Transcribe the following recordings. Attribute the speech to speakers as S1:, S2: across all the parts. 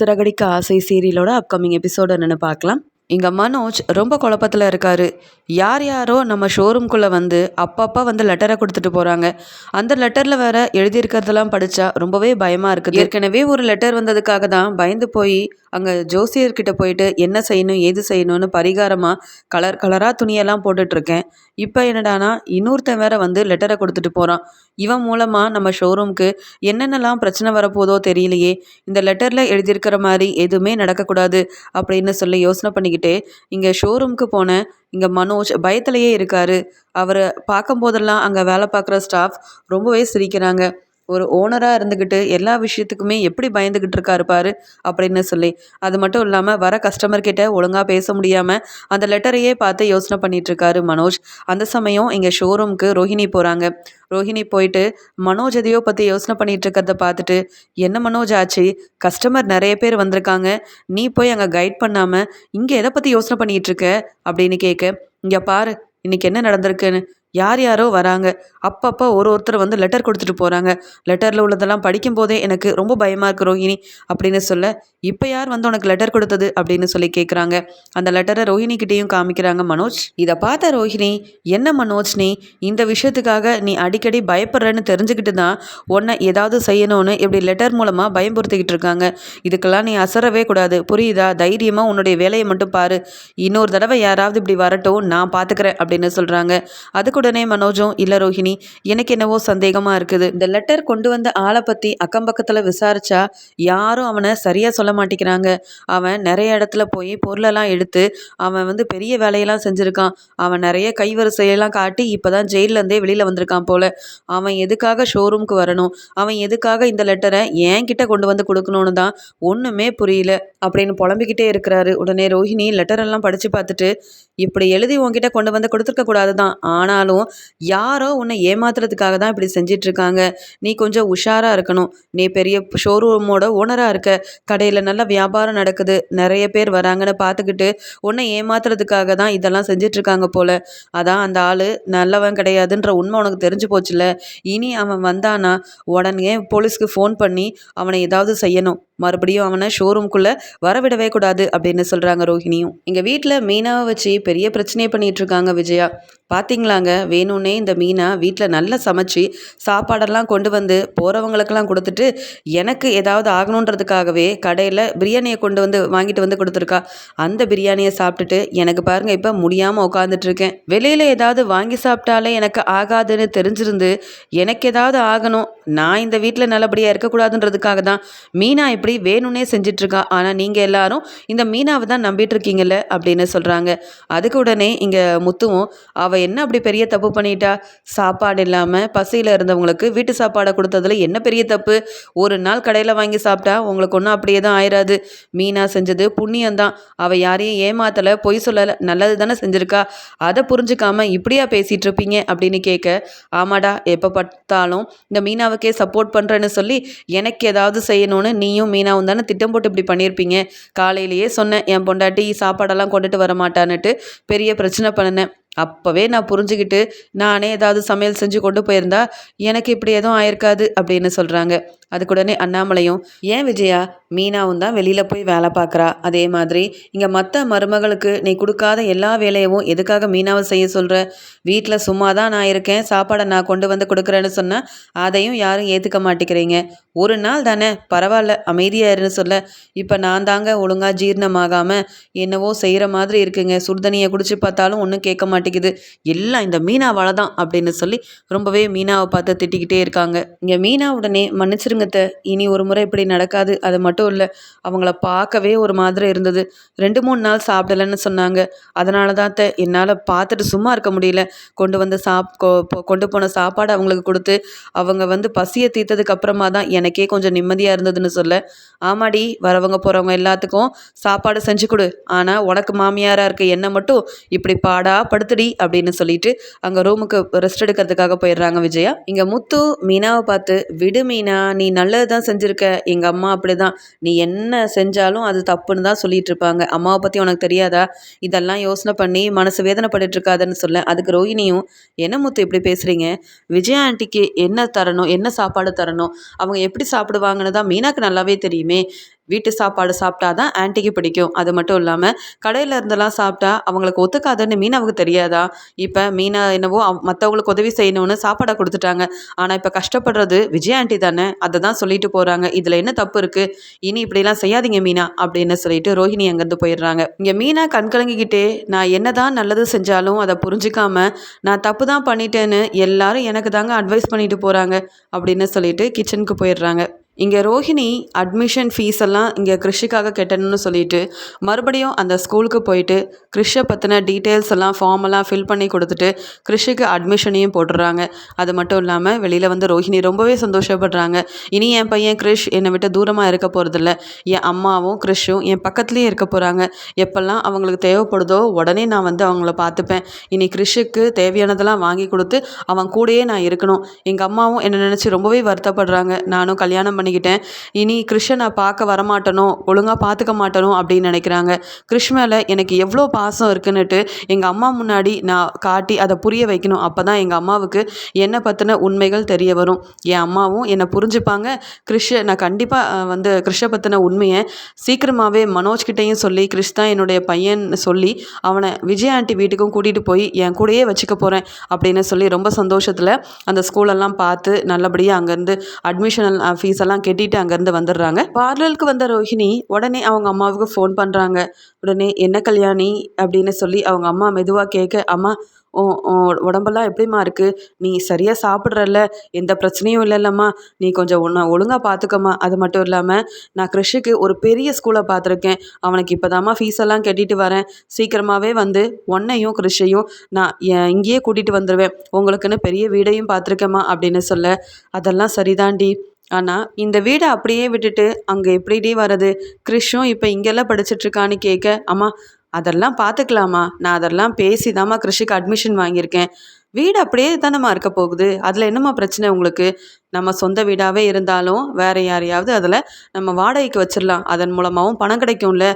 S1: சிறகடிக்க ஆசை சீரியலோட upcoming episode என்னென்னு பார்க்கலாம். இங்கே மனோஜ் ரொம்ப குழப்பத்தில் இருக்கார். யார் யாரோ நம்ம ஷோரூம்குள்ளே வந்து அப்பப்போ வந்து லெட்டரை கொடுத்துட்டு போகிறாங்க அந்த லெட்டரில் வேற எழுதியிருக்கிறதெல்லாம் படித்தா ரொம்பவே பயமாக இருக்குது. ஏற்கனவே ஒரு லெட்டர் வந்ததுக்காக தான் பயந்து போய் அங்கே ஜோசியர்கிட்ட போயிட்டு என்ன செய்யணும் ஏது செய்யணும்னு பரிகாரமாக கலர் கலராக துணியெல்லாம் போட்டுட்ருக்கேன் இப்போ என்னடானா இன்னொருத்தன் வேற வந்து லெட்டரை கொடுத்துட்டு போகிறான் இவன் மூலமாக நம்ம ஷோரூம்க்கு என்னென்னலாம் பிரச்சனை வரப்போதோ தெரியலையே. இந்த லெட்டரில் எழுதியிருக்கிற மாதிரி எதுவுமே நடக்கக்கூடாது அப்படின்னு சொல்லி யோசனை பண்ணிக்கிட்டே இங்கே ஷோரூம்க்கு போன இங்கே மனோஜ் பயத்திலேயே இருக்கார். அவரை பார்க்கும்போதெல்லாம் அங்கே வேலை பார்க்குற ஸ்டாஃப் ரொம்பவே சிரிக்கிறாங்க. ஒரு ஓனராக இருந்துக்கிட்டு எல்லா விஷயத்துக்குமே எப்படி பயந்துக்கிட்டு இருக்காரு பாரு அப்படின்னு சொல்லி. அது மட்டும் இல்லாமல் வர கஸ்டமர் கிட்ட ஒழுங்காக பேச முடியாமல் அந்த லெட்டரையே பார்த்து யோசனை பண்ணிட்டு இருக்காரு மனோஜ். அந்த சமயம் இங்கே ஷோரூம்க்கு ரோஹிணி போகிறாங்க ரோஹிணி போயிட்டு மனோஜ் எதையோ பற்றி யோசனை பண்ணிட்டு இருக்கிறத பார்த்துட்டு என்ன மனோஜ் ஆச்சு? கஸ்டமர் நிறைய பேர் வந்திருக்காங்க. நீ போய் அங்கே கைட் பண்ணாமல் இங்கே எதை பற்றி யோசனை பண்ணிகிட்ருக்க அப்படின்னு கேட்க இங்கே பாரு இன்னைக்கு என்ன நடந்திருக்குன்னு. யார் யாரோ வராங்க. அப்பப்போ ஒரு ஒருத்தர் வந்து லெட்டர் கொடுத்துட்டு போகிறாங்க லெட்டரில் உள்ளதெல்லாம் படிக்கும் போதே எனக்கு ரொம்ப பயமாக இருக்கு ரோஹிணி அப்படின்னு சொல்ல இப்போ யார் வந்து உனக்கு லெட்டர் கொடுத்தது? அப்படின்னு சொல்லி கேட்குறாங்க அந்த லெட்டரை ரோஹிணிக்கிட்டேயும் காமிக்கிறாங்க மனோஜ் இதை பார்த்த ரோஹிணி என்ன மனோஜ் நீ இந்த விஷயத்துக்காக நீ அடிக்கடி பயப்படுறன்னு தெரிஞ்சுக்கிட்டு தான் உன்னை ஏதாவது செய்யணும்னு இப்படி லெட்டர் மூலமாக பயம்படுத்திக்கிட்டு இருக்காங்க. இதுக்கெல்லாம் நீ அசரவே கூடாது. புரியுதா? தைரியமாக உன்னுடைய வேலையை மட்டும் பாரு. இன்னொரு தடவை யாராவது இப்படி வரட்டும் நான் பார்த்துக்கிறேன் அப்படின்னு சொல்கிறாங்க அதுக்கு உடனே மனோஜும் இல்லை ரோஹிணி எனக்கு என்னவோ சந்தேகமாக இருக்குது. இந்த லெட்டர் கொண்டு வந்த ஆளை பற்றி அக்கம் பக்கத்தில் விசாரிச்சா யாரும் அவனை சரியாக சொல்ல மாட்டேங்கிறாங்க. அவன் நிறைய இடத்துல போய் பொருளெல்லாம் எடுத்து அவன் வந்து பெரிய வேலையெல்லாம் செஞ்சுருக்கான். அவன் நிறைய கைவரிசையெல்லாம் காட்டி இப்போ தான் ஜெயிலேருந்தே வெளியில் வந்திருக்கான் போல். அவன் எதுக்காக ஷோரூம்க்கு வரணும்? அவன் எதுக்காக இந்த லெட்டரை ஏன் கிட்ட கொண்டு வந்து கொடுக்கணும்னு தான் ஒன்றுமே புரியல. அப்படின்னு புலம்பிக்கிட்டே இருக்கிறாரு. உடனே ரோஹிணி லெட்டரெல்லாம் படித்து பார்த்துட்டு இப்படி எழுதி உங்ககிட்ட கொண்டு வந்து கொடுத்துருக்க கூடாது தான் ஆனாலும் யாரோ உன்னை ஏமாத்துறதுக்காக தான் இப்படி செஞ்சிட்ருக்காங்க. நீ கொஞ்சம் உஷாராக இருக்கணும். நீ பெரிய ஷோரூமோட ஓனராக இருக்க. கடையில் நல்ல வியாபாரம் நடக்குது. நிறைய பேர் வராங்கன்னு பார்த்துக்கிட்டு உன்னை ஏமாத்துறதுக்காக தான் இதெல்லாம் செஞ்சிட்ருக்காங்க போல். அதான் அந்த ஆள் நல்லவன் கிடையாதுன்ற உண்மை உனக்கு தெரிஞ்சு போச்சுல இனி அவன் வந்தானா உடனே போலீஸ்க்கு ஃபோன் பண்ணி அவனை ஏதாவது செய்யணும். மறுபடியும் அவனை ஷோரூம்குள்ளே வரவிடவே கூடாது அப்படின்னு சொல்கிறாங்க ரோஹிணியும். எங்கள் வீட்டில் மீனாவை வச்சு பெரிய பிரச்சனையை பண்ணிகிட்ருக்காங்க விஜயா. பார்த்தீங்களாங்க வேணும்னே இந்த மீனா வீட்டில் நல்லா சமைச்சு சாப்பாடெல்லாம் கொண்டு வந்து போகிறவங்களுக்கெல்லாம் கொடுத்துட்டு எனக்கு ஏதாவது ஆகணுன்றதுக்காகவே கடையில் பிரியாணியை கொண்டு வந்து வாங்கிட்டு வந்து கொடுத்துருக்கா. அந்த பிரியாணியை சாப்பிட்டுட்டு எனக்கு பாருங்கள் இப்போ முடியாமல் உட்காந்துட்ருக்கேன் வெளியில் ஏதாவது வாங்கி சாப்பிட்டாலே எனக்கு ஆகாதுன்னு தெரிஞ்சிருந்து எனக்கு ஏதாவது ஆகணும். நான் இந்த வீட்டில் நல்லபடியாக இருக்கக்கூடாதுன்றதுக்காக தான் மீனா இப்படி வேணும்னே செஞ்சிட்ருக்கா. ஆனால் நீங்கள் எல்லாரும் இந்த மீனாவை தான் நம்பிட்டு இருக்கீங்கல்ல அப்படின்னு சொல்கிறாங்க அதுக்கு உடனே இங்கே முத்துவும் அவள் என்ன அப்படி பெரிய தப்பு பண்ணிட்டா? சாப்பாடு இல்லாமல் பசியில் இருந்தவங்களுக்கு வீட்டு சாப்பாடை கொடுத்ததுல என்ன பெரிய தப்பு? ஒரு நாள் கடையில் வாங்கி சாப்பிட்டா உங்களுக்கு ஒன்றும் அப்படியே தான் ஆயிராது. மீனா செஞ்சது புண்ணியந்தான் அவள் யாரையும் ஏமாத்தலை பொய் சொல்லலை. நல்லது தானே செஞ்சுருக்கா. அதை புரிஞ்சுக்காமல் இப்படியா பேசிகிட்டு இருப்பீங்க அப்படின்னு கேட்க ஆமாடா எப்போ பார்த்தாலும் இந்த மீனாவுக்கே சப்போர்ட் பண்ணுறேன்னு சொல்லி எனக்கு ஏதாவது செய்யணும்னு நீயும் மீனாவும் தானே திட்டம் போட்டு இப்படி பண்ணியிருப்பீங்க? காலையிலேயே சொன்னேன். என் பொண்டாட்டி சாப்பாடெல்லாம் கொண்டுட்டு வர மாட்டான்னுட்டு பெரிய பிரச்சனை பண்ணினேன். அப்போவே நான் புரிஞ்சுக்கிட்டு நானே ஏதாவது சமையல் செஞ்சு கொண்டு போயிருந்தா எனக்கு இப்படி எதுவும் ஆயிருக்காது அப்படின்னு சொல்கிறாங்க அதுக்குடனே அண்ணாமலையும் ஏன் விஜயா மீனாவும் தான் வெளியில் போய் வேலை பார்க்குறா? அதே மாதிரி இங்கே மற்ற மருமகளுக்கு நீ கொடுக்காத எல்லா வேலையவும் எதுக்காக மீனாவை செய்ய சொல்கிற வீட்டில் சும்மா தான் நான் இருக்கேன் சாப்பாடை நான் கொண்டு வந்து கொடுக்குறேன்னு சொன்னால் அதையும் யாரும் ஏற்றுக்க மாட்டேங்கிறீங்க. ஒரு நாள் தானே பரவாயில்ல அமைதியாயிருன்னு சொல்ல. இப்போ நான் தாங்க ஒழுங்காக ஜீரணமாகாமல் என்னவோ செய்கிற மாதிரி இருக்குங்க. சுடுதண்ணியை குடிச்சு பார்த்தாலும் ஒன்றும் கேட்க மாட்டேன் மாட்டேங்குது. எல்லாம் இந்த மீனாவால் தான் அப்படின்னு சொல்லி ரொம்பவே மீனாவை பார்த்து திட்டிக்கிட்டே இருக்காங்க. இங்கே மீனா உடனே மன்னிச்சிருங்கத்த இனி ஒரு முறை இப்படி நடக்காது. அது மட்டும் இல்லை அவங்கள பார்க்கவே ஒரு மாதிரி இருந்தது. ரெண்டு மூணு நாள் சாப்பிடலன்னு சொன்னாங்க. அதனால தான் த என்னால் பார்த்துட்டு சும்மா இருக்க முடியல. கொண்டு வந்து சாப் கொண்டு போன சாப்பாடு அவங்களுக்கு கொடுத்து அவங்க வந்து பசியை தீர்த்ததுக்கு அப்புறமா தான் எனக்கே கொஞ்சம் நிம்மதியாக இருந்ததுன்னு சொல்ல. ஆமாடி வரவங்க போகிறவங்க எல்லாத்துக்கும் சாப்பாடு செஞ்சு கொடு. ஆனால் உனக்கு மாமியாராக இருக்க என்ன மட்டும் இப்படி பாடா படுத்துடி அப்படின்னு சொல்லிட்டு அங்கே ரூமுக்கு ரெஸ்ட் எடுக்கிறதுக்காக போயிடுறாங்க விஜயா. இங்கே முத்து மீனாவை பார்த்து விடு மீனா நீ நல்லது தான் செஞ்சுருக்க. எங்கள் அம்மா அப்படி தான் நீ என்ன செஞ்சாலும் அது தப்புன்னு தான் சொல்லிட்டு இருப்பாங்க. அம்மாவை பற்றி உனக்கு தெரியாதா? இதெல்லாம் யோசனை பண்ணி மனசு வேதனைப்பட்டு இருக்காதுன்னு சொல்ல. அதுக்கு ரோஹினியும் என்ன முத்து இப்படி பேசுகிறீங்க விஜயா ஆண்டிக்கு என்ன தரணும்? என்ன சாப்பாடு தரணும்? அவங்க எப்படி சாப்பிடுவாங்கன்னு தான் மீனாக்கு நல்லாவே தெரியுமே. வீட்டு சாப்பாடு சாப்பிட்டா தான் ஆன்ட்டிக்கு பிடிக்கும். அது மட்டும் இல்லாமல் கடையில் இருந்தெல்லாம் சாப்பிட்டா அவங்களுக்கு ஒத்துக்காதுன்னு மீனாவுக்கு தெரியாதா? இப்போ மீனா என்னவோ மற்றவங்களுக்கு உதவி செய்யணும்னு சாப்பாடை கொடுத்துட்டாங்க. ஆனால் இப்போ கஷ்டப்படுறது விஜய் ஆண்டி தானே? அதை தான் சொல்லிட்டு போகிறாங்க இதில் என்ன தப்பு இருக்குது இனி இப்படிலாம் செய்யாதீங்க மீனா அப்படின்னு சொல்லிட்டு ரோஹிணி அங்கேருந்து போயிடுறாங்க. இங்கே மீனா கண்கலங்கிக்கிட்டே நான் என்ன தான் நல்லது செஞ்சாலும் அதை புரிஞ்சிக்காம நான் தப்பு தான் பண்ணிட்டேன்னு எல்லாரும் எனக்கு தாங்க அட்வைஸ் பண்ணிட்டு போகிறாங்க அப்படின்னு சொல்லிட்டு கிச்சனுக்கு போயிடுறாங்க. இங்கே ரோஹிணி அட்மிஷன் ஃபீஸ் எல்லாம் இங்கே கிருஷிக்காக கெட்டணும்னு சொல்லிட்டு மறுபடியும் அந்த ஸ்கூலுக்கு போயிட்டு கிருஷை பற்றின டீட்டெயில்ஸ் எல்லாம் ஃபார்ம் எல்லாம் ஃபில் பண்ணி கொடுத்துட்டு கிருஷிக்கு அட்மிஷனையும் போட்டுடுறாங்க. அது மட்டும் இல்லாமல் வெளியில் வந்து ரோஹிணி ரொம்பவே சந்தோஷப்படுறாங்க. இனி என் பையன் கிருஷ் என்னை விட்டு தூரமாக இருக்க போகிறதில்ல என் அம்மாவும் கிருஷும் என் பக்கத்துலேயே இருக்க போகிறாங்க எப்பெல்லாம் அவங்களுக்கு தேவைப்படுதோ உடனே நான் வந்து அவங்கள பார்த்துப்பேன். இனி கிருஷுக்கு தேவையானதெல்லாம் வாங்கி கொடுத்து அவன் கூடயே நான் இருக்கணும். எங்கள் அம்மாவும் என்னை நினச்சி ரொம்பவே வருத்தப்படுறாங்க. நானும் கல்யாணம் பண்ணி பண்ணிக்கிட்டேன். இனி கிருஷ்ணனை நான் பார்க்க வரமாட்டனோ? ஒழுங்காக பார்த்துக்க மாட்டனோ? அப்படின்னு நினைக்கிறாங்க. கிருஷ் மேலே எனக்கு எவ்வளோ பாசம் இருக்குன்னுட்டு எங்கள் அம்மா முன்னாடி நான் காட்டி அதை புரிய வைக்கணும். அப்போ தான் எங்கள் அம்மாவுக்கு என்னை பற்றின உண்மைகள் தெரிய வரும். என் அம்மாவும் என்னை புரிஞ்சுப்பாங்க. கிருஷ் நான் கண்டிப்பாக வந்து கிருஷ்ண பற்றின உண்மையை சீக்கிரமாகவே மனோஜ்கிட்டையும் சொல்லி கிருஷ் தான் என்னுடைய பையன் சொல்லி அவனை விஜய் ஆண்டி வீட்டுக்கும் கூட்டிகிட்டு போய் என் கூடயே வச்சுக்க போகிறேன் அப்படின்னு சொல்லி ரொம்ப சந்தோஷத்தில் அந்த ஸ்கூலெல்லாம் பார்த்து நல்லபடியாக அங்கேருந்து அட்மிஷன் ஃபீஸ் எல்லாம் எல்லாம் கெட்டிட்டு அங்கேருந்து வந்துடுறாங்க. பார்லருக்கு வந்த ரோஹிணி உடனே அவங்க அம்மாவுக்கு ஃபோன் பண்ணுறாங்க உடனே என்ன கல்யாணி? அப்படின்னு சொல்லி அவங்க அம்மா மெதுவாக கேட்க அம்மா ஓ உடம்பெல்லாம் எப்படிம்மா இருக்குது நீ சரியாக சாப்பிட்றல்ல எந்த பிரச்சனையும் இல்லைல்லம்மா. நீ கொஞ்சம் உன்னை ஒழுங்காக பார்த்துக்கம்மா அது மட்டும் இல்லாமல் நான் கிருஷிக்கு ஒரு பெரிய ஸ்கூலை பார்த்துருக்கேன் அவனுக்கு இப்போ தாம்மா ஃபீஸ் எல்லாம் கட்டிட்டு வரேன். சீக்கிரமாகவே வந்து ஒன்னையும் கிருஷையும் நான் இங்கேயே கூட்டிகிட்டு வந்துடுவேன் உங்களுக்குன்னு பெரிய வீடையும் பார்த்துருக்கேம்மா அப்படின்னு சொல்ல அதெல்லாம் சரிதாண்டி ஆனால் இந்த வீடை அப்படியே விட்டுட்டு அங்கே எப்படிடி வர்றது? கிறிஷும் இப்போ இங்கெல்லாம் படிச்சிட்ருக்கான்னு கேட்க அம்மா அதெல்லாம் பார்த்துக்கலாமா நான் அதெல்லாம் பேசி தாம்மா கிருஷிக்கு அட்மிஷன் வாங்கியிருக்கேன். வீடு அப்படியே தானம்மா இருக்க போகுது? அதில் என்னம்மா பிரச்சனை உங்களுக்கு? நம்ம சொந்த வீடாகவே இருந்தாலும் வேறு யாரையாவது அதில் நம்ம வாடகைக்கு வச்சிடலாம் அதன் மூலமாகவும் பணம் கிடைக்கும்ல.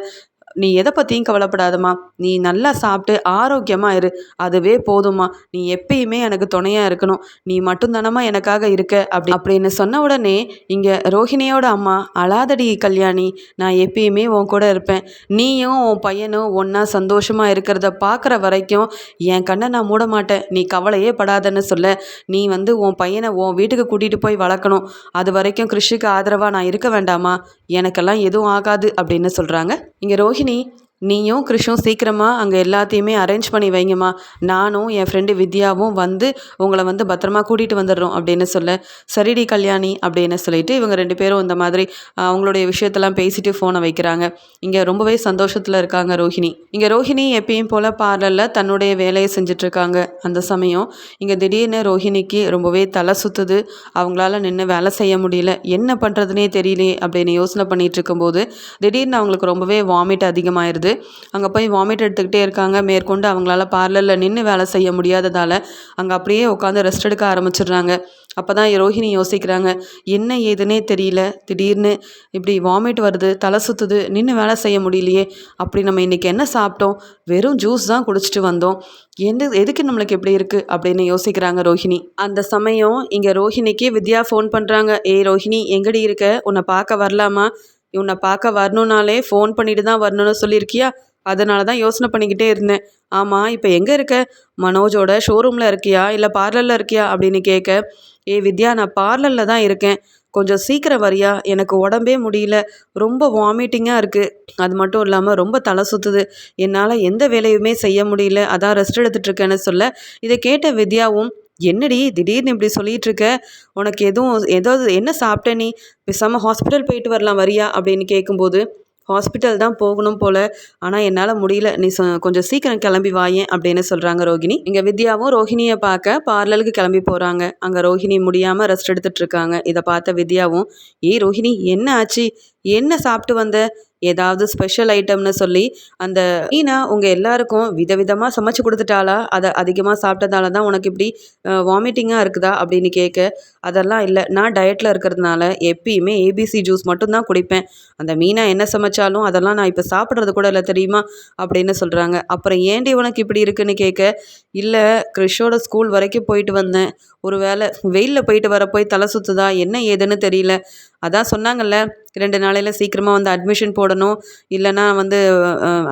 S1: நீ எதை பற்றியும் கவலைப்படாதம்மா. நீ நல்லா சாப்பிட்டு ஆரோக்கியமாக இரு. அதுவே போதும்மா. நீ எப்பயுமே எனக்கு துணையாக இருக்கணும். நீ மட்டும்தானம்மா எனக்காக இருக்க. அப்படி அப்படின்னு சொன்ன உடனே இங்கே ரோஹிணியோட அம்மா அழாதடி கல்யாணி. நான் எப்பயுமே உன் கூட இருப்பேன். நீயும் உன் பையனும் ஒன்றா சந்தோஷமாக இருக்கிறத பார்க்குற வரைக்கும் என் கண்ணை நான் மூட மாட்டேன். நீ கவலையே படாதன்னு சொல்ல. நீ வந்து உன் பையனை உன் வீட்டுக்கு கூட்டிகிட்டு போய் வளர்க்கணும். அது வரைக்கும் கிருஷிக்கு ஆதரவாக நான் இருக்க வேண்டாமா? எனக்கெல்லாம் எதுவும் ஆகாது அப்படின்னு சொல்கிறாங்க இங்கே ரோஹிணி நீயும் கிருஷும் சீக்கிரமாக அங்கே எல்லாத்தையுமே அரேஞ்ச் பண்ணி வைங்கம்மா. நானும் என் ஃப்ரெண்டு வித்யாவும் வந்து உங்களை வந்து பத்திரமா கூட்டிகிட்டு வந்துடுறோம் அப்படின்னு சொல்ல சரிடி கல்யாணி அப்படின்னு சொல்லிட்டு இவங்க ரெண்டு பேரும் இந்த மாதிரி அவங்களுடைய விஷயத்தெல்லாம் பேசிட்டு ஃபோனை வைக்கிறாங்க. இங்கே ரொம்பவே சந்தோஷத்தில் இருக்காங்க ரோஹிணி. இங்கே ரோஹிணி எப்பயும் போல் பார்லரில் தன்னுடைய வேலையை செஞ்சிட்ருக்காங்க அந்த சமயம் இங்கே திடீர்னு ரோஹிணிக்கு ரொம்பவே தலை சுற்றுது அவங்களால நின்று வேலை செய்ய முடியல. என்ன பண்ணுறதுனே தெரியலையே அப்படின்னு யோசனை பண்ணிகிட்டு இருக்கும்போது திடீர்னு அவங்களுக்கு ரொம்பவே வாமிட் அதிகமாயிருது. அங்கே போய் வாமிட் எடுத்துக்கிட்டே இருக்காங்க. மேற்கொண்டு அவங்களால பார்லரில் நின்று வேலை செய்ய முடியாததால் அங்கே அப்படியே உட்காந்து ரெஸ்ட் எடுக்க ஆரம்பிச்சிடுறாங்க. அப்போ தான் ரோஹிணி யோசிக்கிறாங்க என்ன ஏதுன்னே தெரியல. திடீர்னு இப்படி வாமிட் வருது தலை சுற்றுது நின்று வேலை செய்ய முடியலையே. அப்படி நம்ம இன்றைக்கி என்ன சாப்பிட்டோம்? வெறும் ஜூஸ் தான் குடிச்சிட்டு வந்தோம். எந்த எதுக்கு நம்மளுக்கு எப்படி இருக்குது அப்படின்னு யோசிக்கிறாங்க ரோஹிணி. அந்த சமயம் இங்கே ரோஹிணிக்கு வித்யா ஃபோன் பண்ணுறாங்க ஏய் ரோஹிணி எங்கடி இருக்க? உன்னை பார்க்க வரலாமா? இவனை பார்க்க வரணுன்னாலே ஃபோன் பண்ணிட்டு தான் வரணும்னு சொல்லியிருக்கியா? அதனால தான் யோசனை பண்ணிக்கிட்டே இருந்தேன். ஆமாம் இப்போ எங்கே இருக்க? மனோஜோட ஷோரூமில் இருக்கியா? இல்லை பார்லரில் இருக்கியா? அப்படின்னு கேட்க ஏ வித்யா நான் பார்லரில் தான் இருக்கேன். கொஞ்சம் சீக்கிரம் வரியா? எனக்கு உடம்பே முடியல. ரொம்ப வாமிட்டிங்காக இருக்குது அது மட்டும் இல்லாமல் ரொம்ப தலை சுற்றுது என்னால் எந்த வேலையுமே செய்ய முடியல. அதான் ரெஸ்ட் எடுத்துகிட்ருக்கேன்னு சொல்ல. இதை கேட்ட வித்யாவும் என்னடி திடீர்னு இப்படி சொல்லிகிட்டு இருக்க உனக்கு எதுவும் ஏதாவது என்ன சாப்பிட்ட நீ? பேசாமல் ஹாஸ்பிட்டல் போயிட்டு வரலாம் வரியா? அப்படின்னு கேட்கும்போது ஹாஸ்பிட்டல் தான் போகணும் போல். ஆனால் என்னால் முடியல. நீ கொஞ்சம் சீக்கிரம் கிளம்பி வாயேன் அப்படின்னு சொல்கிறாங்க ரோஹிணி இங்கே வித்யாவும் ரோஹிணியை பார்க்க பார்லருக்கு கிளம்பி போகிறாங்க அங்கே ரோஹிணி முடியாமல் ரெஸ்ட் எடுத்துகிட்டு இருக்காங்க. இதை பார்த்த வித்யாவும் ஏய் ரோஹிணி என்ன ஆச்சு? என்ன சாப்பிட்டு வந்த? ஏதாவது ஸ்பெஷல் ஐட்டம்னு சொல்லி அந்த மீனா உங்கள் எல்லாருக்கும் விதவிதமாக சமைச்சு கொடுத்துட்டாளா? அதை அதிகமாக சாப்பிட்டதால தான் உனக்கு இப்படி வாமிட்டிங்காக இருக்குதா? அப்படின்னு கேட்க அதெல்லாம் இல்லை. நான் டயட்டில் இருக்கிறதுனால எப்பயுமே ஏபிசி ஜூஸ் மட்டும்தான் குடிப்பேன். அந்த மீனா என்ன சமைச்சாலும் அதெல்லாம் நான் இப்போ சாப்பிட்றது கூட இல்லை தெரியுமா? அப்படின்னு சொல்கிறாங்க அப்புறம் ஏண்டி உனக்கு இப்படி இருக்குன்னு கேட்க இல்லை கிறிஷோட ஸ்கூல் வரைக்கும் போயிட்டு வந்தேன். ஒரு வேளை வெயிலில் போயிட்டு வர போய் தலை சுற்றுதா என்ன ஏதுன்னு தெரியல. அதான் சொன்னாங்கல்ல ரெண்டு நாளையில் சீக்கிரமாக வந்து அட்மிஷன் போடணும். இல்லைன்னா வந்து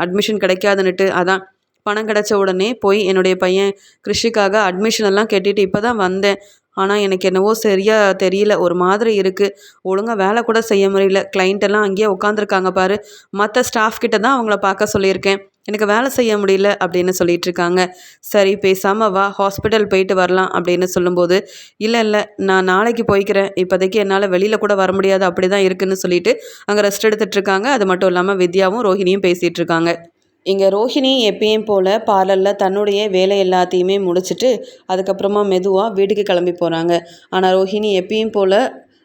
S1: அட்மிஷன் கிடைக்காதுன்னுட்டு அதான் பணம் கிடச்ச உடனே போய் என்னுடைய பையன் கிருஷிக்காக அட்மிஷன் எல்லாம் கேட்டுட்டு இப்போ தான் வந்தேன். ஆனால் எனக்கு என்னவோ சரியாக தெரியல. ஒரு மாதிரி இருக்குது ஒழுங்காக வேலை கூட செய்ய முடியல client எல்லாம் அங்கேயே உட்காந்துருக்காங்க பாரு. மற்ற ஸ்டாஃப் கிட்ட தான் அவங்கள பார்க்க சொல்லியிருக்கேன். எனக்கு வேலை செய்ய முடியல அப்படின்னு சொல்லிட்டு இருக்காங்க சரி பேசாமல் வா ஹாஸ்பிட்டல் போயிட்டு வரலாம் அப்படின்னு சொல்லும்போது இல்லை இல்லை நான் நாளைக்கு போய்க்கிறேன். இப்போதைக்கு என்னால் வெளியில் கூட வர முடியாது அப்படி தான் இருக்குன்னு சொல்லிட்டு அங்கே ரெஸ்ட் எடுத்துகிட்டு இருக்காங்க அது மட்டும் இல்லாமல் வித்யாவும் ரோஹிணியும் பேசிகிட்டு இருக்காங்க இங்கே ரோஹிணி எப்பயும் போல் பார்லரில் தன்னுடைய வேலை எல்லாத்தையுமே முடிச்சுட்டு அதுக்கப்புறமா மெதுவாக வீட்டுக்கு கிளம்பி போகிறாங்க ஆனால் ரோஹிணி எப்பயும் போல்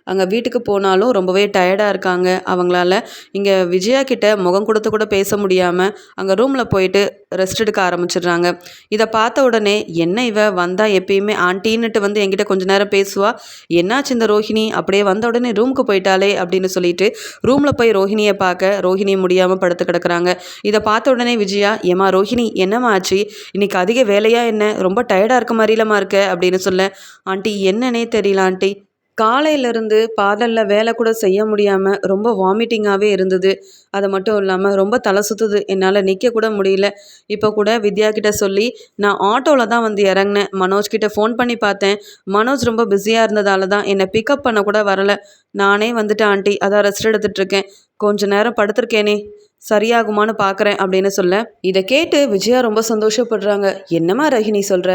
S1: அங்கே வீட்டுக்கு போனாலும் ரொம்பவே டயர்டாக இருக்காங்க. அவங்களால இங்கே விஜயா கிட்ட முகம் கொடுத்து கூட பேச முடியாமல் அங்கே ரூமில் போயிட்டு ரெஸ்ட் எடுக்க ஆரம்பிச்சிடுறாங்க. இதை பார்த்த உடனே என்ன இவ? வந்தால் எப்பயுமே ஆண்டின்னுட்டு வந்து என்கிட்ட கொஞ்ச நேரம் பேசுவா? என்னாச்சு இந்த ரோஹிணி? அப்படியே வந்த உடனே ரூமுக்கு போயிட்டாலே அப்படின்னு சொல்லிட்டு ரூமில் போய் ரோஹிணியை பார்க்க ரோஹிணி முடியாமல் படுத்து கிடக்குறாங்க. இதை பார்த்த உடனே விஜயா ஏமா ரோஹிணி என்னம்மா ஆச்சு? இன்னைக்கு அதிக வேலையாக என்ன? ரொம்ப டயர்டாக இருக்க மாதிரிலமா இருக்க அப்படின்னு சொல்ல ஆண்டி என்னன்னே தெரியல ஆண்டி. காலையிலேருந்து பாதலில் வேலை கூட செய்ய முடியாமல் ரொம்ப வாமிட்டிங்காகவே இருந்தது. அது மட்டும் இல்லாமல் ரொம்ப தலை சுற்றுது என்னால் நிற்க கூட முடியல. இப்போ கூட வித்யா கிட்ட சொல்லி நான் ஆட்டோவில் தான் வந்து இறங்கினேன். மனோஜ் கிட்ட ஃபோன் பண்ணி பார்த்தேன். மனோஜ் ரொம்ப பிஸியாக இருந்ததால தான் என்னை பிக்கப் பண்ண கூட வரல. நானே வந்துட்டேன் ஆண்டி. அதான் ரெஸ்ட் எடுத்துகிட்ருக்கேன் கொஞ்ச நேரம் படுத்திருக்கேனே சரியாகுமான்னு பார்க்குறேன் அப்படின்னு சொல்ல. இதை கேட்டு விஜயா ரொம்ப சந்தோஷப்படுறாங்க. என்னம்மா ரஹினி சொல்கிற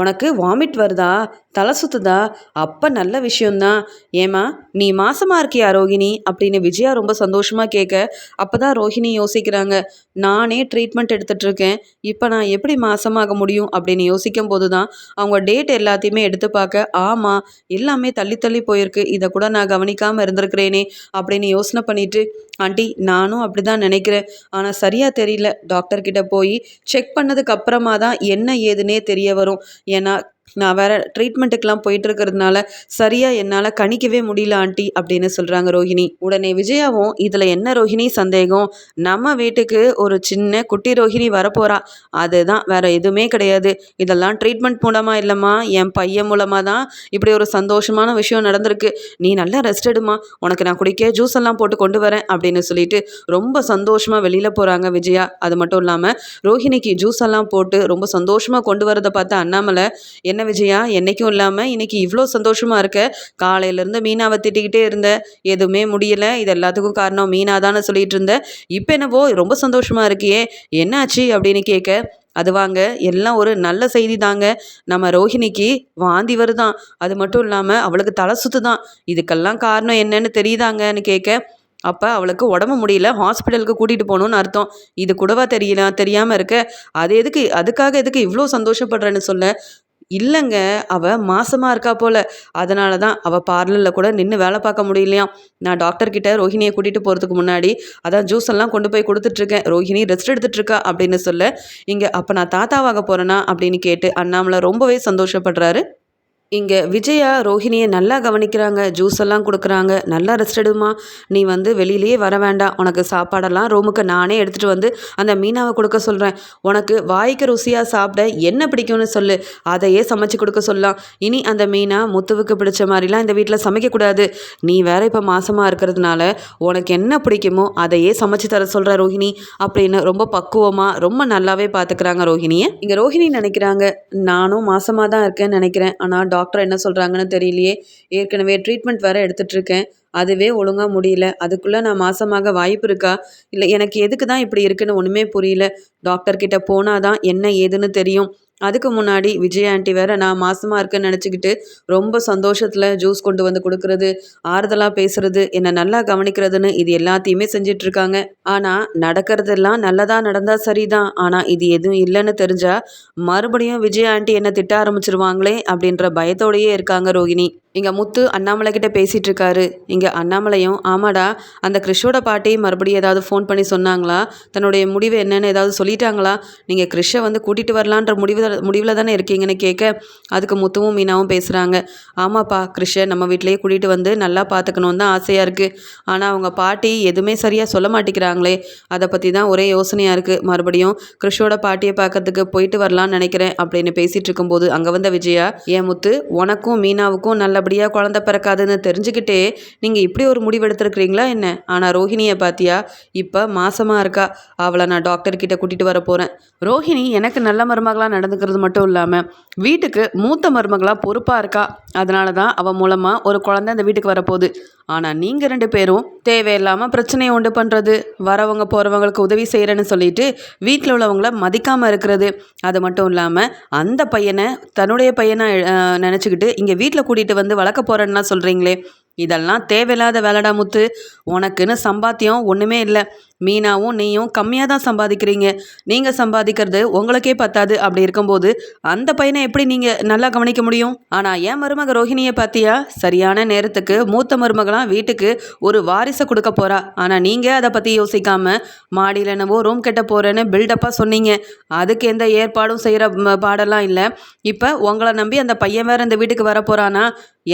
S1: உனக்கு வாமிட் வருதா? தலை சுத்துதா? அப்போ நல்ல விஷயம்தான். ஏம்மா நீ மாசமாக இருக்கியா ரோகிணி? அப்படின்னு விஜயா ரொம்ப சந்தோஷமாக கேட்க அப்போ தான் ரோஹிணி யோசிக்கிறாங்க. நானே ட்ரீட்மெண்ட் எடுத்துட்ருக்கேன் இப்போ நான் எப்படி மாசமாக முடியும் அப்படின்னு யோசிக்கும் போது தான் அவங்க டேட் எல்லாத்தையுமே எடுத்து பார்க்க ஆமாம் எல்லாமே தள்ளி தள்ளி போயிருக்கு. இதை கூட நான் கவனிக்காமல் இருந்திருக்கிறேனே அப்படின்னு யோசனை பண்ணிட்டு ஆண்டி நானும் அப்படி தான் நினைக்கிறேன். ஆனால் சரியாக தெரியல. டாக்டர்கிட்ட போய் செக் பண்ணதுக்கு அப்புறமா தான் என்ன ஏதுன்னே தெரிய வரும். ஏன்னா நான் வேற ட்ரீட்மெண்ட்டுக்கெலாம் போயிட்டு இருக்கிறதுனால சரியாக என்னால் கணிக்கவே முடியல ஆண்டி அப்படின்னு சொல்கிறாங்க ரோஹிணி. உடனே விஜயாவும் இதில் என்ன ரோஹிணி சந்தேகம்? நம்ம வீட்டுக்கு ஒரு சின்ன குட்டி ரோஹிணி வரப்போறா. அதுதான் வேற எதுவுமே கிடையாது. இதெல்லாம் ட்ரீட்மெண்ட் மூலமாக இல்லைம்மா. என் பையன் மூலமாக தான் இப்படி ஒரு சந்தோஷமான விஷயம் நடந்திருக்கு. நீ நல்லா ரெஸ்ட் எடுமா உனக்கு நான் குடிக்க ஜூஸ் எல்லாம் போட்டு கொண்டு வரேன் அப்படின்னு சொல்லிட்டு ரொம்ப சந்தோஷமாக வெளியில் போகிறாங்க விஜயா. அது மட்டும் இல்லாமல் ரோஹிணிக்கு ஜூஸ் எல்லாம் போட்டு ரொம்ப சந்தோஷமாக கொண்டு வரதை பார்த்து அண்ணாமலை என்ன விஜயா? என்றைக்கும் இல்லாமல் இன்னைக்கு இவ்வளோ சந்தோஷமாக இருக்க? காலையிலேருந்து மீனாவை திட்டிக்கிட்டே இருந்த. எதுவுமே முடியல. இது எல்லாத்துக்கும் காரணம் மீனா தானே சொல்லிகிட்டு இருந்த. இப்போ என்னவோ ரொம்ப சந்தோஷமாக இருக்கியே. என்னாச்சு அப்படின்னு கேட்க அது வாங்க எல்லாம் ஒரு நல்ல செய்தி தாங்க. நம்ம ரோஹிணிக்கு வாந்தி வருதான். அது மட்டும் இல்லாமல் அவளுக்கு தலை சுத்துதான். இதுக்கெல்லாம் காரணம் என்னன்னு தெரியுதாங்கன்னு கேட்க அப்போ அவளுக்கு உடம்பு முடியல. ஹாஸ்பிட்டலுக்கு கூட்டிகிட்டு போகணுன்னு அர்த்தம். இது கூடவா தெரியல தெரியாமல் இருக்க? அது எதுக்கு அதுக்காக எதுக்கு இவ்வளோ சந்தோஷப்படுறேன்னு சொல்ல? இல்லைங்க அவள் மாசமாக இருக்கா போல. அதனால தான் அவள் பார்லரில் கூட நின்று வேலை பார்க்க முடியலையாம் நான் டாக்டர்கிட்ட ரோஹிணியை கூட்டிகிட்டு போகிறதுக்கு முன்னாடி அதான் ஜூஸ் எல்லாம் கொண்டு போய் கொடுத்துட்ருக்கேன் ரோஹிணி ரெஸ்ட் எடுத்துட்டு இருக்கா அப்படின்னு சொல்ல. இங்கே அப்போ நான் தாத்தாவாக போகிறேனா அப்படின்னு கேட்டு அண்ணாமலை ரொம்பவே சந்தோஷப்படுறாரு. இங்கே விஜயா ரோஹிணியை நல்லா கவனிக்கிறாங்க ஜூஸ் எல்லாம் கொடுக்குறாங்க. நல்லா ரெஸ்ட் எடுமா நீ வந்து வெளியிலேயே வர வேண்டாம். உனக்கு சாப்பாடெல்லாம் ரூமுக்கு நானே எடுத்துகிட்டு வந்து அந்த மீனாவை கொடுக்க சொல்கிறேன் உனக்கு வாய்க்கு ருசியாக சாப்பிட என்ன பிடிக்கும்னு சொல்லு. அதையே சமைச்சு கொடுக்க சொல்லலாம். இனி அந்த மீனா முத்துவுக்கு பிடிச்ச மாதிரிலாம் இந்த வீட்டில் சமைக்கக்கூடாது நீ வேற இப்போ மாசமாக இருக்கிறதுனால உனக்கு என்ன பிடிக்குமோ அதையே சமைச்சு தர சொல்கிற ரோஹிணி அப்படின்னு ரொம்ப பக்குவமாக ரொம்ப நல்லாவே பார்த்துக்கிறாங்க ரோஹிணியை. இங்கே ரோஹிணி நினைக்கிறாங்க நானும் மாசமாக தான் இருக்கேன்னு நினைக்கிறேன். ஆனால் டாக்டர் என்ன சொல்கிறாங்கன்னு தெரியலையே. ஏற்கனவே ட்ரீட்மெண்ட் வேறு எடுத்துட்ருக்கேன். அதுவே ஒழுங்காக முடியல. அதுக்குள்ளே நான் மாசமாக வாய்ப்பு இருக்கா? இல்லை எனக்கு எதுக்கு தான் இப்படி இருக்குன்னு ஒன்றுமே புரியல. டாக்டர்கிட்ட போனால் தான் என்ன ஏதுன்னு தெரியும். அதுக்கு முன்னாடி விஜய் ஆண்டி வேற நான் மாசமாக இருக்கேன்னு நினச்சிக்கிட்டு ரொம்ப சந்தோஷத்தில் ஜூஸ் கொண்டு வந்து கொடுக்கறது ஆறுதலாக பேசுறது என்னை நல்லா கவனிக்கிறதுன்னு இது எல்லாத்தையுமே செஞ்சிட்டு இருக்காங்க ஆனால் நடக்கிறதெல்லாம் நல்லதாக நடந்தால் சரிதான். ஆனால் இது எதுவும் இல்லைன்னு தெரிஞ்சா மறுபடியும் விஜய் ஆண்டி என்னை திட்ட ஆரம்பிச்சிருவாங்களே அப்படின்ற பயத்தோடயே இருக்காங்க ரோகிணி. இங்கே முத்து அண்ணாமலை கிட்ட பேசிகிட்டு இருக்காரு இங்கே அண்ணாமலையும் ஆமாடா அந்த கிறிஷோட பாட்டி மறுபடியும் ஏதாவது ஃபோன் பண்ணி சொன்னாங்களா? தன்னுடைய முடிவு என்னன்னு ஏதாவது சொல்லிட்டாங்களா? நீங்கள் கிறிஷை வந்து கூட்டிகிட்டு வரலான்ற முடிவு முடிவில் தானே இருக்கீங்கன்னு கேட்க அதுக்கு முத்துவும் மீனாவும் பேசுகிறாங்க ஆமாப்பா கிருஷ்ணன் நம்ம வீட்டிலேயே கூட்டிகிட்டு வந்து நல்லா பார்த்துக்கணுன்னு தான் ஆசையாக இருக்குது ஆனால் அவங்க பாட்டி எதுவுமே சரியாக சொல்ல மாட்டேங்கிறாங்களே. அதை பற்றி தான் ஒரே யோசனையாக இருக்குது மறுபடியும் கிருஷோட பாட்டியை பார்க்கறதுக்கு போயிட்டு வரலான்னு நினைக்கிறேன் அப்படின்னு பேசிகிட்டு இருக்கும்போது அங்கே வந்த விஜயா ஏன் முத்து உனக்கும் மீனாவுக்கும் நல்லபடியாக குழந்த பிறக்காதுன்னு தெரிஞ்சுக்கிட்டே நீங்கள் இப்படி ஒரு முடிவு எடுத்திருக்கிறீங்களா என்ன? ஆனால் ரோஹிணியை பார்த்தியா இப்போ மாசமாக இருக்கா. அவளை நான் டாக்டர்கிட்ட கூட்டிகிட்டு வர போகிறேன் ரோஹிணி எனக்கு நல்ல மருமகளாக நடந்துக்கிறது மட்டும் இல்லாமல் வீட்டுக்கு மூத்த மருமகளாக பொறுப்பாக இருக்கா? அதனால தான் அவள் மூலமாக ஒரு குழந்தை அந்த வீட்டுக்கு வரப்போகுது. ஆனால் நீங்கள் ரெண்டு பேரும் தேவையில்லாமல் பிரச்சனையை உண்டு பண்ணுறது வரவங்க போகிறவங்களுக்கு உதவி செய்கிறேன்னு சொல்லிட்டு வீட்டில் உள்ளவங்கள மதிக்காமல் இருக்கிறது. அது மட்டும் இல்லாமல் அந்த பையனை தன்னுடைய பையனை நினச்சிக்கிட்டு இங்கே வீட்டில் கூட்டிகிட்டு வந்து வளர்க்க போகிறேன்னா சொல்கிறீங்களே இதெல்லாம் தேவையில்லாத வேலைடா முத்து. உனக்குன்னு சம்பாத்தியம் ஒன்றுமே இல்லை. மீனாவும் நீயும் கம்மியாக தான் சம்பாதிக்கிறீங்க. நீங்கள் சம்பாதிக்கிறது உங்களுக்கே பத்தாது. அப்படி இருக்கும்போது அந்த பையனை எப்படி நீங்கள் நல்லா கவனிக்க முடியும்? ஆனால் என் மருமக ரோஹிணியை பார்த்தியா சரியான நேரத்துக்கு மூத்த மருமகளாம் வீட்டுக்கு ஒரு வாரிசை கொடுக்க போகிறா ஆனால் நீங்கள் அதை பற்றி யோசிக்காமல் மாடியில் என்னவோ ரூம் கட்ட போகிறேன்னு பில்டப்பாக சொன்னீங்க. அதுக்கு எந்த ஏற்பாடும் செய்கிற பாடெல்லாம் இல்லை. இப்போ உங்களை நம்பி அந்த பையன் வேறு இந்த வீட்டுக்கு வர போகிறானா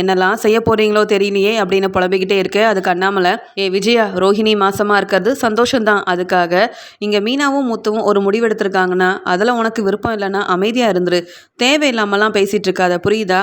S1: என்னெல்லாம் செய்ய போகிறீங்களோ தெரியலையே அப்படின்னு புலம்பிக்கிட்டே இருக்கு. அதுக்கு அண்ணாமலை ஏ விஜயா ரோஹிணி மாசமாக இருக்கிறது சந்தோஷம்தான். அதுக்காக இங்கே மீனாவும் முத்துவும் ஒரு முடிவு எடுத்திருக்காங்கன்னா அதில் உனக்கு விருப்பம் இல்லைன்னா அமைதியாக இருந்துரு. தேவையில்லாமலாம் பேசிகிட்டு இருக்காத. புரியுதா?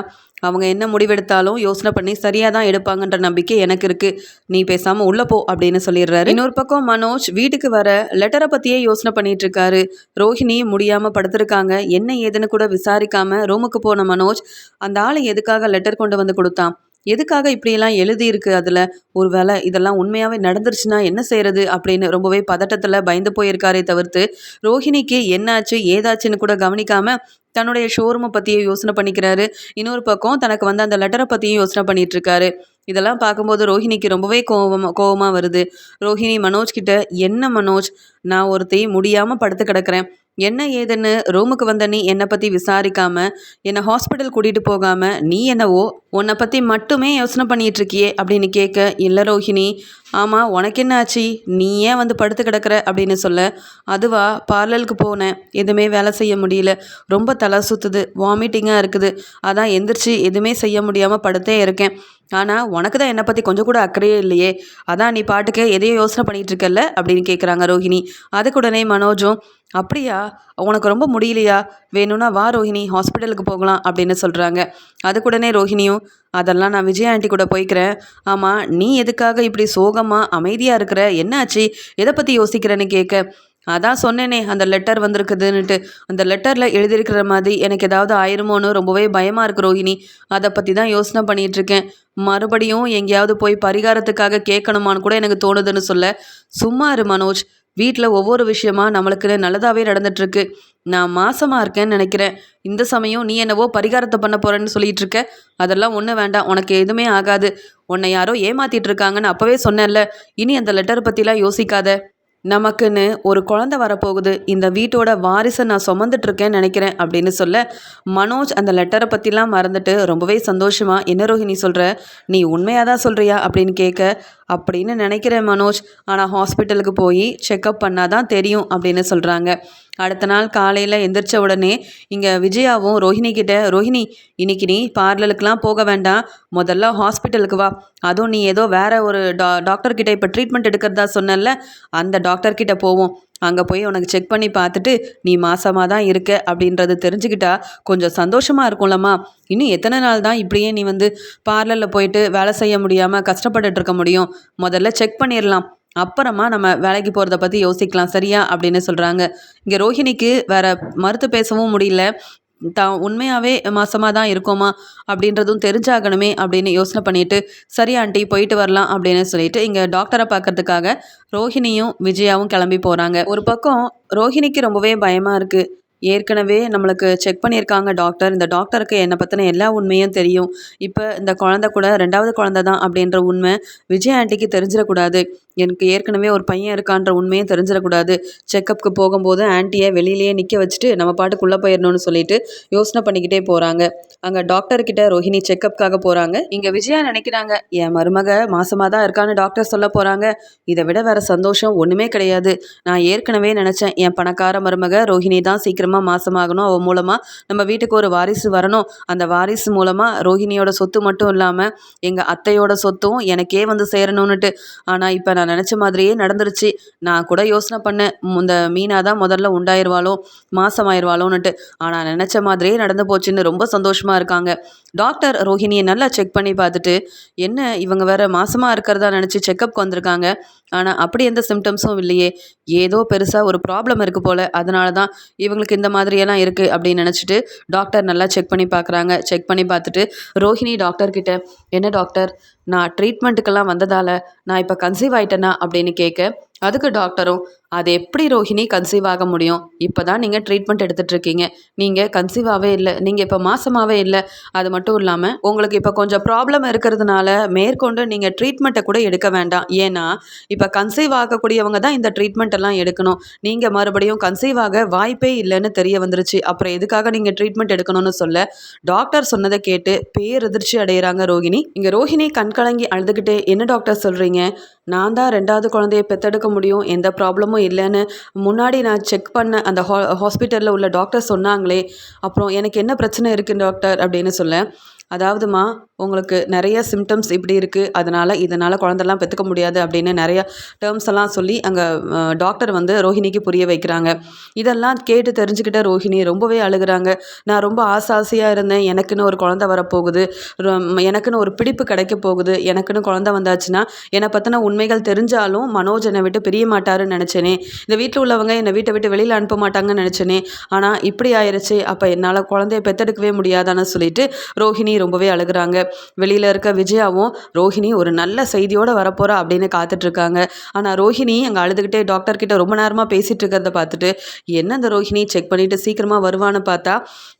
S1: அவங்க என்ன முடிவெடுத்தாலும் யோசனை பண்ணி சரியாக தான் எடுப்பாங்கன்ற நம்பிக்கை எனக்கு இருக்குது நீ பேசாமல் உள்ளே போ அப்படின்னு சொல்லிடுறாரு. இன்னொரு பக்கம் மனோஜ் வீட்டுக்கு வர லெட்டரை பற்றியே யோசனை பண்ணிட்டு இருக்காரு. ரோஹிணி முடியாமல் படுத்திருக்காங்க. என்ன ஏதுன்னு கூட விசாரிக்காமல் ரூமுக்கு போன மனோஜ் அந்த ஆளை எதுக்காக லெட்டர் கொண்டு வந்து கொடுத்தான்? எதுக்காக இப்படியெல்லாம் எழுதியிருக்கு அதில்? ஒரு வேளை இதெல்லாம் உண்மையாகவே நடந்துருச்சுன்னா என்ன செய்கிறது அப்படின்னு ரொம்பவே பதட்டத்தில் பயந்து போயிருக்காரே தவிர்த்து ரோஹிணிக்கு என்னாச்சு ஏதாச்சுன்னு கூட கவனிக்காமல் தன்னுடைய ஷோரூமை பற்றியும் யோசனை பண்ணிக்கிறாரு. இன்னொரு பக்கம் தனக்கு வந்து அந்த லெட்டரை பற்றியும் யோசனை பண்ணிகிட்ருக்காரு இதெல்லாம் பார்க்கும்போது ரோஹிணிக்கு ரொம்பவே கோவமாக கோவமாக வருது. ரோஹிணி மனோஜ் கிட்ட என்ன மனோஜ்? நான் ஒருத்தையும் முடியாமல் படுத்து கிடக்கிறேன். என்ன ஏதுன்னு ரூமுக்கு வந்த நீ என்னை பற்றி விசாரிக்காம என்னை ஹாஸ்பிட்டல் கூட்டிகிட்டு போகாமல் நீ என்னவோ உன்னை பற்றி மட்டுமே யோசனை பண்ணிகிட்டு இருக்கியே அப்படின்னு கேட்க இல்லை ரோஹிணி ஆமாம் உனக்கு என்ன ஆச்சு? நீ ஏன் வந்து படுத்து கிடக்கிற? அப்படின்னு சொல்ல அதுவா பார்லருக்கு போனேன். எதுவுமே வேலை செய்ய முடியல. ரொம்ப தலை சுற்றுது வாமிட்டிங்காக இருக்குது. அதான் எந்திரிச்சு எதுவுமே செய்ய முடியாமல் படுத்தே இருக்கேன். ஆனால் உனக்கு தான் என்னை பற்றி கொஞ்சம் கூட அக்கறையே இல்லையே. அதான் நீ பாட்டுக்கு எதையோ யோசனை பண்ணிகிட்டு இருக்கல அப்படின்னு கேட்குறாங்க ரோஹிணி. அதுக்கு உடனே மனோஜும் அப்படியா? உனக்கு ரொம்ப முடியலையா? வேணும்னா வா ரோஹிணி ஹாஸ்பிட்டலுக்கு போகலாம் அப்படின்னு சொல்கிறாங்க அதுக்குடனே ரோஹிணியும் அதெல்லாம் நான் விஜய் ஆண்டி கூட போய்க்கிறேன். ஆமாம் நீ எதுக்காக இப்படி சோகமாக அமைதியாக இருக்கிற? என்னாச்சு? எதை பற்றி யோசிக்கிறேன்னு கேட்க அதான் சொன்னேனே அந்த லெட்டர் வந்திருக்குதுன்னுட்டு. அந்த லெட்டரில் எழுதியிருக்கிற மாதிரி எனக்கு ஏதாவது ஆயிருமோன்னு ரொம்பவே பயமாக இருக்கு ரோஹிணி. அதை பற்றி தான் யோசனை பண்ணிகிட்ருக்கேன் மறுபடியும் எங்கேயாவது போய் பரிகாரத்துக்காக கேட்கணுமான்னு கூட எனக்கு தோணுதுன்னு சொல்ல சும்மா இரு மனோஜ். வீட்டில் ஒவ்வொரு விஷயமா நம்மளுக்கு நல்லதாகவே நடந்துட்டுருக்கு. நான் மாசமாக இருக்கேன்னு நினைக்கிறேன். இந்த சமயம் நீ என்னவோ பரிகாரத்தை பண்ண போகிறேன்னு சொல்லிட்டு இருக்க அதெல்லாம் ஒன்றும் வேண்டாம். உனக்கு எதுவுமே ஆகாது. உன்னை யாரோ ஏமாத்திட்டு இருக்காங்கன்னு அப்போவே சொன்னேன்ல. இனி அந்த லெட்டர் பற்றிலாம் யோசிக்காத. நமக்குன்னு ஒரு குழந்த வரப்போகுது. இந்த வீட்டோட வாரிசை நான் சுமந்துட்டுருக்கேன்னு நினைக்கிறேன் அப்படின்னு சொல்ல மனோஜ் அந்த லெட்டரை பற்றிலாம் மறந்துட்டு ரொம்பவே சந்தோஷமாக என்ன ரோஹிணி சொல்கிற நீ உண்மையாக தான் சொல்கிறியா அப்படின்னு கேட்க அப்படின்னு நினைக்கிறேன் மனோஜ். ஆனால் ஹாஸ்பிட்டலுக்கு போய் செக்கப் பண்ணால் தான் தெரியும் அப்படின்னு சொல்கிறாங்க அடுத்த நாள் காலையில் எந்திரிச்ச உடனே இங்கே விஜயாவும் ரோஹிணி கிட்ட ரோஹிணி இன்னைக்கு நீ பார்லருக்குலாம் போக வேண்டாம். முதல்ல ஹாஸ்பிட்டலுக்கு வா. அதுவும் நீ ஏதோ வேற ஒரு டா டாக்டர்கிட்ட இப்போ ட்ரீட்மெண்ட் எடுக்கிறதா சொன்னல அந்த டாக்டர்கிட்ட போவோம். அங்கே போய் உனக்கு செக் பண்ணி பார்த்துட்டு நீ மாசமாக தான் இருக்க. அப்படின்றது தெரிஞ்சுக்கிட்டா கொஞ்சம் சந்தோஷமாக இருக்கும்லம்மா. இன்னும் எத்தனை நாள் தான் இப்படியே நீ வந்து பார்லரில் போயிட்டு வேலை செய்ய முடியாமல் கஷ்டப்பட்டுட்டு இருக்க முடியும்? முதல்ல செக் பண்ணிடலாம் அப்புறமா நம்ம வேலைக்கு போகிறத பற்றி யோசிக்கலாம். சரியா? அப்படின்னு சொல்கிறாங்க இங்கே ரோஹிணிக்கு வேற மறுத்து பேசவும் முடியல. தான் உண்மையாகவே மாசமாக தான் இருக்கோமா அப்படின்றதும் தெரிஞ்சாகணுமே அப்படின்னு யோசனை பண்ணிட்டு சரி ஆண்டி போயிட்டு வரலாம் அப்படின்னு சொல்லிட்டு இங்கே டாக்டரை பார்க்கறதுக்காக ரோஹிணியும் விஜயாவும் கிளம்பி போகிறாங்க ஒரு பக்கம் ரோஹிணிக்கு ரொம்பவே பயமாக இருக்குது ஏற்கனவே நம்மளுக்கு செக் பண்ணியிருக்காங்க டாக்டர் இந்த டாக்டருக்கு என்னை பற்றின எல்லா உண்மையும் தெரியும். இப்போ இந்த குழந்த கூட ரெண்டாவது குழந்த தான் அப்படின்ற உண்மை விஜய் ஆண்டிக்கு தெரிஞ்சிடக்கூடாது. எனக்கு ஏற்கனவே ஒரு பையன் இருக்கான்ற உண்மையும் தெரிஞ்சிடக்கூடாது. செக்கப்புக்கு போகும்போது ஆன்ட்டியை வெளியிலேயே நிற்க வச்சுட்டு நம்ம பாட்டுக்குள்ளே போயிடணும்னு சொல்லிட்டு யோசனை பண்ணிக்கிட்டே போகிறாங்க அங்கே டாக்டர்கிட்ட ரோஹிணி செக்கப்புக்காக போகிறாங்க இங்கே விஜயா நினைக்கிறாங்க என் மருமக மாசமாக தான் இருக்கான்னு டாக்டர் சொல்ல போகிறாங்க இதை விட வேற சந்தோஷம் ஒன்றுமே கிடையாது. நான் ஏற்கனவே நினச்சேன் என் பணக்கார மருமக ரோஹிணி தான் சீக்கிரமாக மாசமாகணும். அவன் மூலமாக நம்ம வீட்டுக்கு ஒரு வாரிசு வரணும். அந்த வாரிசு மூலமாக ரோஹிணியோட சொத்து மட்டும் இல்லாமல் எங்கள் அத்தையோட சொத்தும் எனக்கே வந்து சேரணும்னுட்டு. ஆனால் இப்போ நான் நினச்ச மாதிரியே நடந்துருச்சு. நான் கூட யோசனை பண்ணேன். இந்த மீனா தான் முதல்ல உண்டாயிருவாளோ மாசமாயிருவாளோன்னுட்டு. ஆனால் நினச்ச மாதிரியே நடந்து போச்சுன்னு ரொம்ப சந்தோஷமாக இருக்காங்க. டாக்டர் ரோஹிணியை நல்லா செக் பண்ணி பார்த்துட்டு என்ன இவங்க வேற மாசமாக இருக்கிறதா நினச்சி செக்கப்க்கு வந்திருக்காங்க. ஆனால் அப்படி எந்த சிம்டம்ஸும் இல்லையே. ஏதோ பெருசாக ஒரு ப்ராப்ளம் இருக்குது போல். அதனால தான் இவங்களுக்கு இந்த மாதிரியெல்லாம் இருக்குது அப்படின்னு நினச்சிட்டு டாக்டர் நல்லா செக் பண்ணி பார்க்குறாங்க. செக் பண்ணி பார்த்துட்டு ரோஹிணி டாக்டர்கிட்ட என்ன டாக்டர் நான் ட்ரீட்மெண்ட்டுக்கெல்லாம் வந்ததால் நான் இப்போ கன்சீவ் ஆயிட்டேனா? அப்படின்னு கேட்க அதுக்கு டாக்டரும் அது எப்படி ரோஹிணி கன்சீவ் ஆக முடியும்? இப்போ தான் நீங்கள் ட்ரீட்மெண்ட் எடுத்துகிட்ருக்கீங்க நீங்கள் கன்சீவாகவே இல்லை. நீங்கள் இப்போ மாசமாகவே இல்லை. அது மட்டும் இல்லாமல் உங்களுக்கு இப்போ கொஞ்சம் ப்ராப்ளம் இருக்கிறதுனால மேற்கொண்டு நீங்கள் ட்ரீட்மெண்ட்டை கூட எடுக்க வேண்டாம். ஏன்னா இப்போ கன்சீவ் ஆகக்கூடியவங்க தான் இந்த ட்ரீட்மெண்ட் எல்லாம் எடுக்கணும். நீங்கள் மறுபடியும் கன்சீவ் ஆக வாய்ப்பே இல்லைன்னு தெரிய வந்துருச்சு. அப்புறம் எதுக்காக நீங்கள் ட்ரீட்மெண்ட் எடுக்கணும்னு சொல்ல டாக்டர் சொன்னதை கேட்டு பேரதிர்ச்சி அடைகிறாங்க ரோஹிணி. இங்கே ரோஹிணி கண்கலங்கி அழுதுகிட்டே என்ன டாக்டர் சொல்கிறீங்க நான் தான் ரெண்டாவது குழந்தைய பெத்தெடுக்க முடியும் எந்த ப்ராப்ளமும் இல்லைன்னு முன்னாடி நான் செக் பண்ண அந்த ஹா ஹாஸ்பிட்டலில் உள்ள டாக்டர் சொன்னாங்களே அப்புறம் எனக்கு என்ன பிரச்சனை இருக்குது டாக்டர் அப்படின்னு சொல்ல அதாவதுமா உங்களுக்கு நிறைய சிம்டம்ஸ் இப்படி இருக்குது அதனால் இதனால் குழந்தெல்லாம் பெற்றுக்க முடியாது அப்படின்னு நிறைய டேர்ம்ஸ் எல்லாம் சொல்லி அங்கே டாக்டர் வந்து ரோஹிணிக்கு புரிய வைக்கிறாங்க. இதெல்லாம் கேட்டு தெரிஞ்சுக்கிட்ட ரோஹிணி ரொம்பவே அழுகிறாங்க. நான் ரொம்ப ஆசை ஆசையாக இருந்தேன் எனக்குன்னு ஒரு குழந்த வரப்போகுது எனக்குன்னு ஒரு பிடிப்பு கிடைக்க போகுது எனக்குன்னு குழந்த வந்தாச்சுன்னா என்னை பற்றின உண்மைகள் தெரிஞ்சாலும் மனோஜ் என்னை விட்டு பிரிய மாட்டாருன்னு நினச்சேனே. இந்த வீட்டில் உள்ளவங்க என்னை வீட்டை விட்டு வெளியில் அனுப்ப மாட்டாங்கன்னு நினச்சேனே. ஆனால் இப்படி ஆயிடுச்சு அப்போ என்னால் குழந்தைய பெற்றெடுக்கவே முடியாதான்னு சொல்லிட்டு ரோஹிணி ரொம்பவே அழுகிறாங்க. வெளியில் இருக்க விஜயாவும் ரோஹிணி ஒரு நல்ல செய்தியோடு வரப்போகிறா அப்படின்னு காத்துட்ருக்காங்க. ஆனால் ரோஹிணி அங்கே அழுதுகிட்டே டாக்டர் கிட்ட ரொம்ப நேரமாக பேசிகிட்டு இருக்கிறத பார்த்துட்டு என்ன அந்த ரோஹிணி? செக் பண்ணிவிட்டு சீக்கிரமாக வருவான்னு பார்த்தா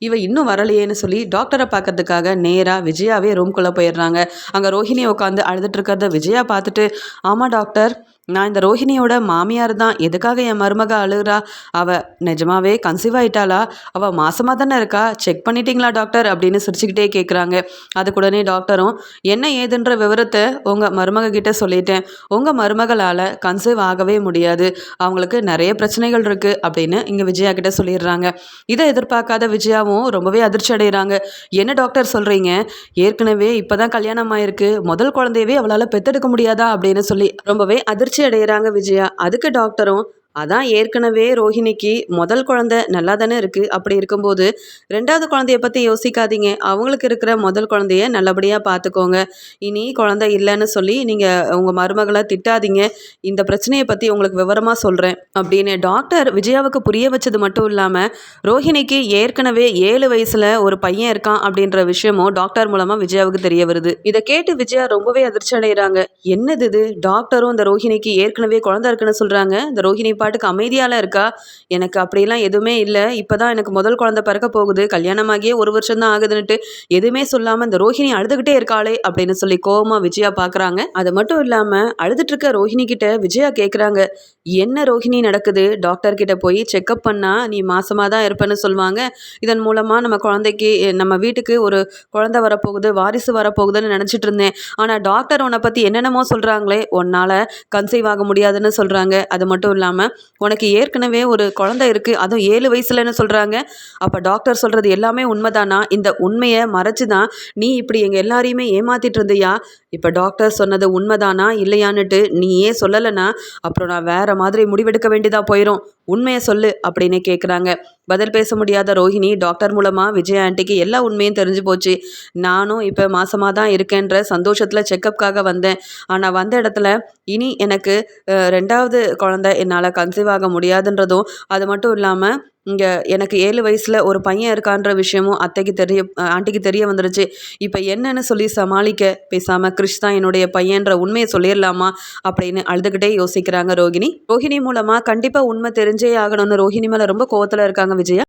S1: இவ இன்னும் வரலையேன்னு சொல்லி டாக்டரை பார்க்கறதுக்காக நேராக விஜயாவே ரூம்குள்ளே போயிடுறாங்க. அங்கே ரோஹிணி உட்காந்து அழுதுட்டு இருக்கிறத விஜயா பார்த்துட்டு ஆமாம் டாக்டர் நான் இந்த ரோஹிணியோட மாமியார் தான். எதுக்காக என் மருமக அழுகிறா? அவள் நிஜமாவே கன்சீவ் ஆயிட்டாளா? அவள் மாசமாக தானே இருக்கா? செக் பண்ணிட்டீங்களா டாக்டர் அப்படின்னு சிரிச்சுக்கிட்டே கேட்குறாங்க அதுக்குடனே டாக்டரும் என்ன ஏதுன்ற விவரத்தை உங்கள் மருமக கிட்ட சொல்லிட்டேன். உங்கள் மருமகளால் கன்சீவ் ஆகவே முடியாது. அவங்களுக்கு நிறைய பிரச்சனைகள் இருக்குது அப்படின்னு இங்கே விஜயா கிட்ட சொல்லிடுறாங்க. இதை எதிர்பார்க்காத விஜயாவும் ரொம்பவே அதிர்ச்சி அடைகிறாங்க. என்ன டாக்டர் சொல்கிறீங்க ஏற்கனவே இப்போ தான் கல்யாணம் ஆயிருக்கு. முதல் குழந்தையவே அவளால் பெத்தெடுக்க முடியாதா? அப்படின்னு சொல்லி ரொம்பவே அதிர்ச்சி அதிர்ச்சி அடைகிறாங்க விஜயா. அதுக்கு டாக்டரும் அதான் ஏற்கனவே ரோஹிணிக்கு முதல் குழந்த நல்லா தானே இருக்குது அப்படி இருக்கும்போது ரெண்டாவது குழந்தைய பற்றி யோசிக்காதீங்க. அவங்களுக்கு இருக்கிற முதல் குழந்தைய நல்லபடியாக பார்த்துக்கோங்க இனி குழந்தை இல்லைன்னு சொல்லி நீங்கள் உங்கள் மருமகளை திட்டாதீங்க. இந்த பிரச்சனையை பற்றி உங்களுக்கு விவரமாக சொல்கிறேன் அப்படின்னு டாக்டர் விஜயாவுக்கு புரிய வச்சது மட்டும் இல்லாமல் ரோஹிணிக்கு ஏற்கனவே ஏழு வயசில் ஒரு பையன் இருக்கான் அப்படின்ற விஷயமும் டாக்டர் மூலமாக விஜயாவுக்கு தெரிய வருது. இதை கேட்டு விஜயா ரொம்பவே அதிர்ச்சி அடைகிறாங்க என்னது இது? டாக்டரும் இந்த ரோஹிணிக்கு ஏற்கனவே குழந்தை இருக்குன்னு சொல்கிறாங்க இந்த ரோஹிணி பாட்டுக்கு அமைதியால் இருக்கா? எனக்கு அப்படிலாம் எதுவுமே இல்லை. இப்போ தான் எனக்கு முதல் குழந்தை பிறக்க போகுது. கல்யாணமாகியே ஒரு வருஷம் தான் ஆகுதுன்னுட்டு எதுவுமே சொல்லாமல் இந்த ரோஹிணி அழுதுகிட்டே இருக்காளே அப்படின்னு சொல்லி கோவமாக விஜயா பார்க்குறாங்க அது மட்டும் இல்லாமல் அழுதுட்டு இருக்க ரோஹிணி கிட்ட விஜயா கேட்குறாங்க என்ன ரோஹிணி நடக்குது? டாக்டர் கிட்ட போய் செக்கப் பண்ணால் நீ மாசமாக தான் இருப்பேன்னு சொல்லுவாங்க. இதன் மூலமாக நம்ம குழந்தைக்கு நம்ம வீட்டுக்கு ஒரு குழந்தை வரப்போகுது வாரிசு வரப்போகுதுன்னு நினச்சிட்டு இருந்தேன். ஆனால் டாக்டர் உன்னை பற்றி என்னென்னமோ சொல்கிறாங்களே உன்னால் கன்சீவ் ஆக முடியாதுன்னு சொல்கிறாங்க அது மட்டும் இல்லாமல் உனக்கு ஏற்கனவே ஒரு குழந்தை இருக்குது அதுவும் ஏழு வயசுலன்னு சொல்கிறாங்க அப்போ டாக்டர் சொல்கிறது எல்லாமே உண்மைதானா? இந்த உண்மையை மறைச்சு தான் நீ இப்படி எங்கள் எல்லாரையுமே ஏமாத்திட்டு இருந்தியா? இப்போ டாக்டர் சொன்னது உண்மைதானா? இல்லையான்னுட்டு நீ ஏன் சொல்லலைன்னா அப்புறம் நான் வேறு மாதிரி முடிவெடுக்க வேண்டியதாக போயிடும் உண்மையை சொல்லு அப்படின்னு கேட்குறாங்க பதில் பேச முடியாத ரோஹிணி டாக்டர் மூலமாக விஜய் ஆண்டிக்கு எல்லா உண்மையும் தெரிஞ்சு போச்சு. நானும் இப்போ மாசமாக தான் இருக்கேன்ற சந்தோஷத்தில் செக்கப்காக வந்தேன். ஆனால் வந்த இடத்துல இனி எனக்கு ரெண்டாவது குழந்தை என்னால் கன்சீவ் ஆக முடியாதுன்றதும் அது மட்டும் இல்லாமல் இங்கே எனக்கு ஏழு வயசில் ஒரு பையன் இருக்கான்ற விஷயமும் அத்தைக்கு தெரிய ஆண்டிக்கு தெரிய வந்துருச்சு. இப்போ என்னன்னு சொல்லி சமாளிக்க பேசாமல் கிறிஷ் தான் என்னுடைய பையன்ற உண்மையை சொல்லிடலாமா அப்படின்னு அழுதுகிட்டே யோசிக்கிறாங்க ரோகிணி. ரோஹிணி மூலமாக கண்டிப்பாக உண்மை தெரிஞ்சே ஆகணும்னு ரோஹிணி மேலே ரொம்ப கோவத்தில் இருக்காங்க விஜயா.